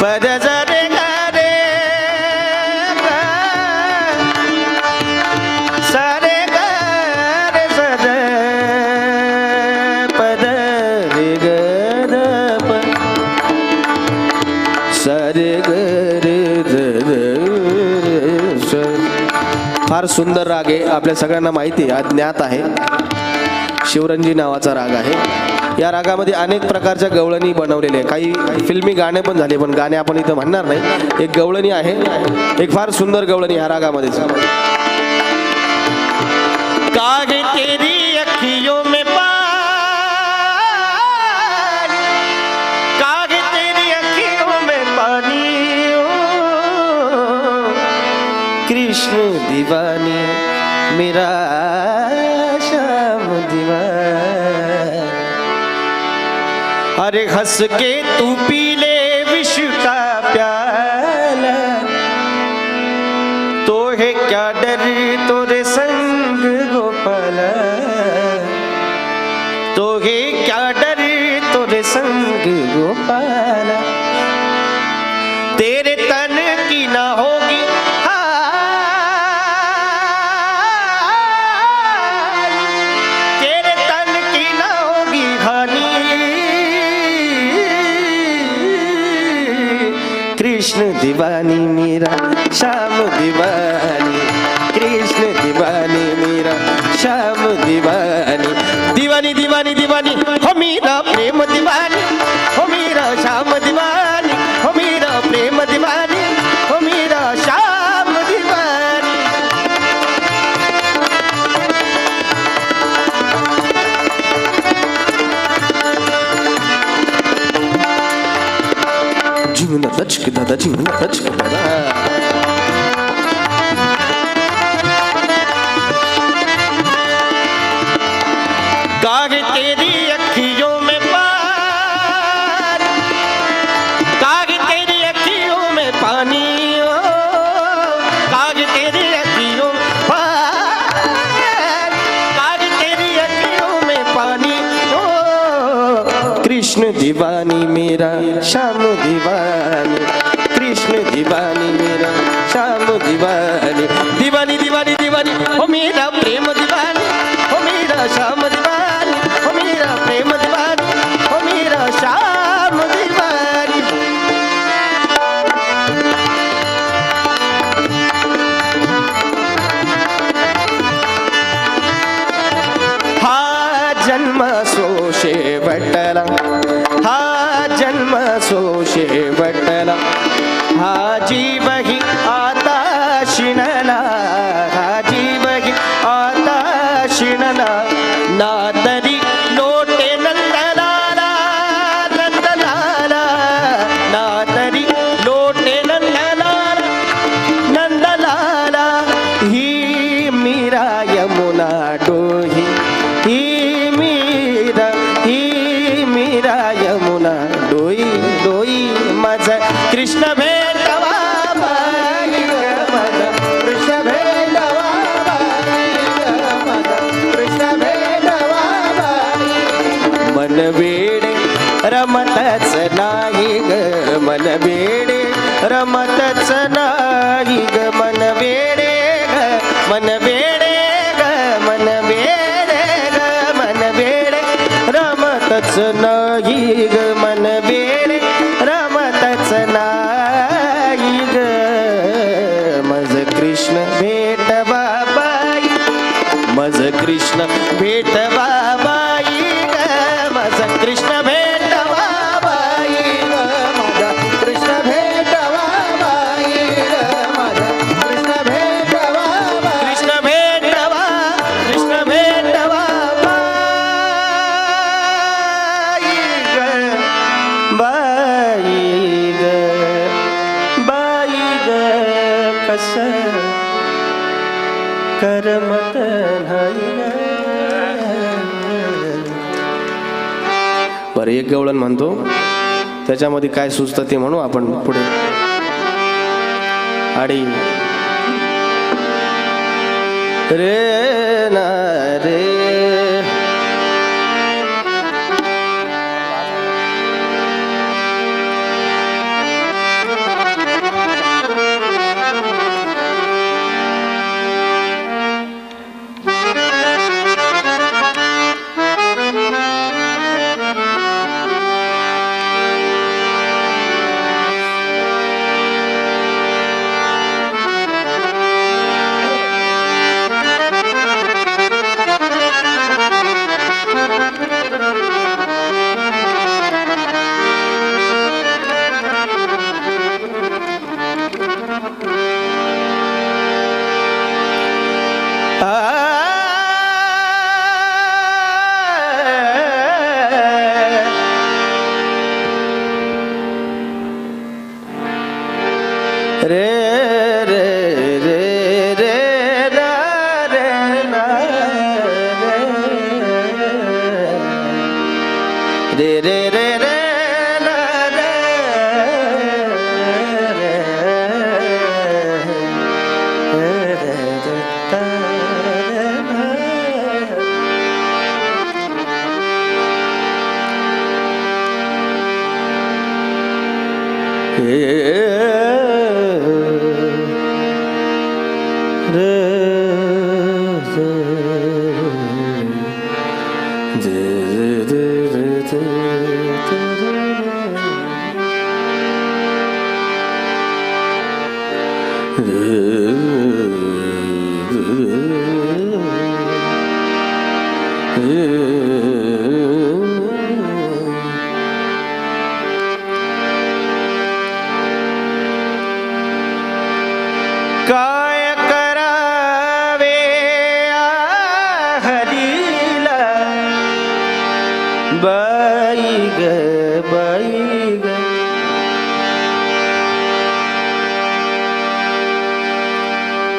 पद जरे सरे सद पद रे ग सरे स. फार सुंदर राग आहे आपल्या सगळ्यांना माहिती आहे ज्ञात आहे. शिवरंजी नावाचा राग आहे. या रागामध्ये अनेक प्रकारच्या गवळणी बनवलेल्या आहे काही फिल्मी गाणे पण झाले पण गाणे आपण इथं म्हणणार नाही. एक गवळणी आहे. एक फार सुंदर गवळणी ह्या रागामध्ये. कृष्ण दिवानी मेरा श्याम दिवानी अरे हंस के तू पी ले विश्व का प्याला। तो है क्या डर तोरे कृष्ण दीवानी मेरा श्याम दीवानी कृष्ण दीवानी मेरा श्याम दिवानी पानी ओ काहे तेरी अखियों में पानी काहे तेरी अखियों में पानी ओ। कृष्ण दीवानी मेरा श्याम दीवानी नाही ग मन एक गवळण म्हणतो. त्याच्यामध्ये काय सुचतं ते म्हणू आपण पुढे. आणि रे ना रे. रे रे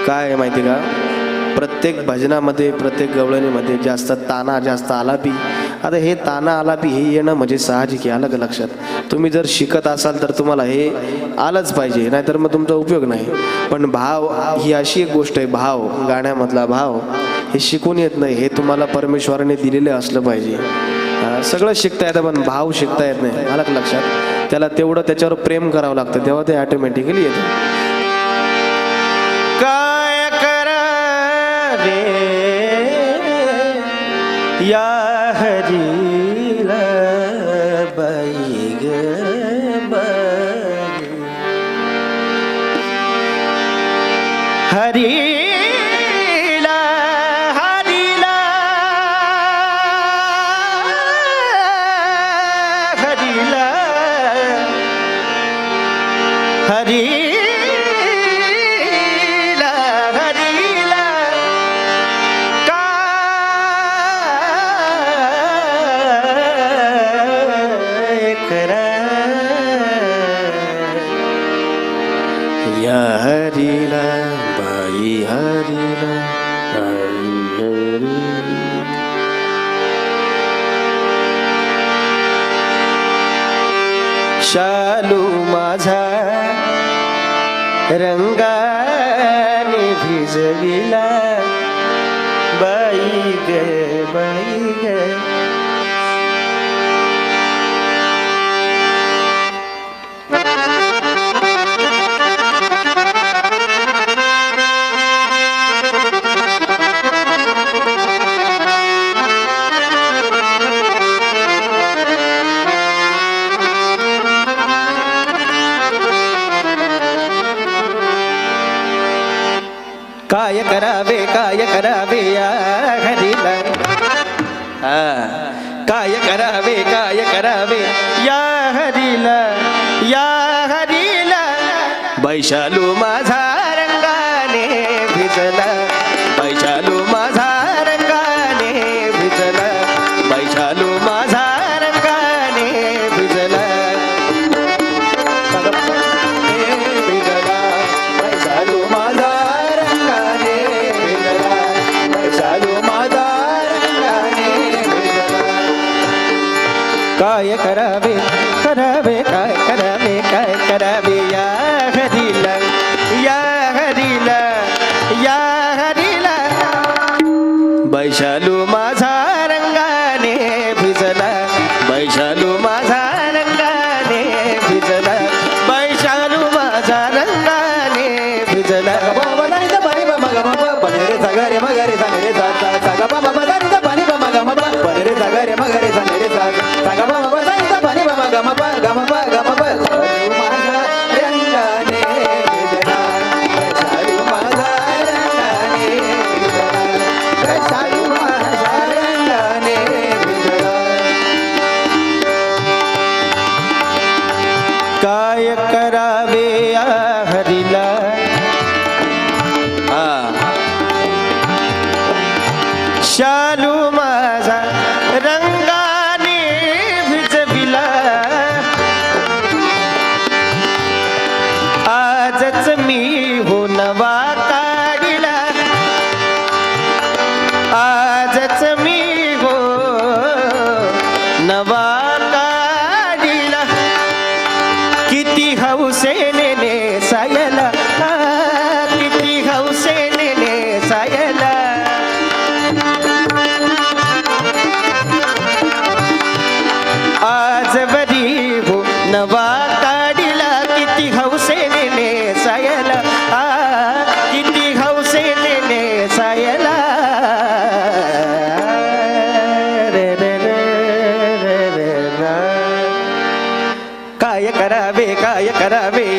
काय आहे माहिती का? प्रत्येक भजनामध्ये प्रत्येक गवळणीमध्ये जास्त ताना जास्त आलापी. आता हे ताना आलापी हे येणं म्हणजे साहजिक आहे आलं का लक्षात. तुम्ही जर शिकत असाल तर तुम्हाला हे आलंच पाहिजे नाहीतर मग तुमचा उपयोग नाही. पण भाव ही अशी एक गोष्ट आहे भाव गाण्यामधला भाव हे शिकून येत नाही हे तुम्हाला परमेश्वराने दिलेलं असलं पाहिजे. सगळं शिकता येतं पण भाव शिकता येत नाही आलं का लक्षात. त्याला तेवढं त्याच्यावर प्रेम करावं लागतं तेव्हा ते ऑटोमॅटिकली येतं. का करावे या हरीला हरी शालू माझा रंगाने भिजविला बाई ग बाई ग. करावे या हरीला या हरीला बैशालू काय करावे करावे काय करावे काय करावे या हरीला या हरीला या हरीला बैशालू माझा रंगाने भिजला बैशालू माझा रंगाने भिजला बैशालू माझा रंगाने भिजला बाबा नाही तर बाबा रे काय करावे काय करावे काय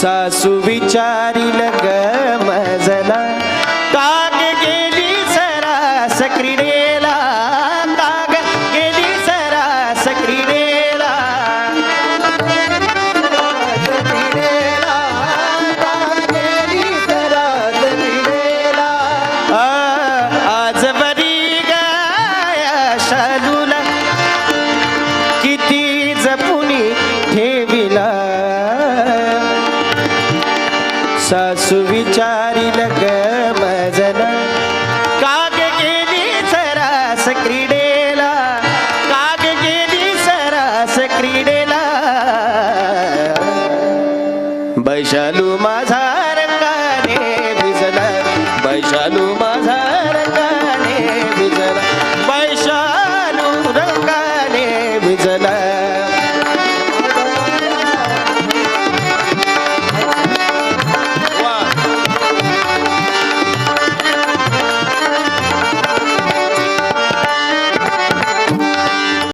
सासू विचारिल ग. ባይሻሉ ማሳ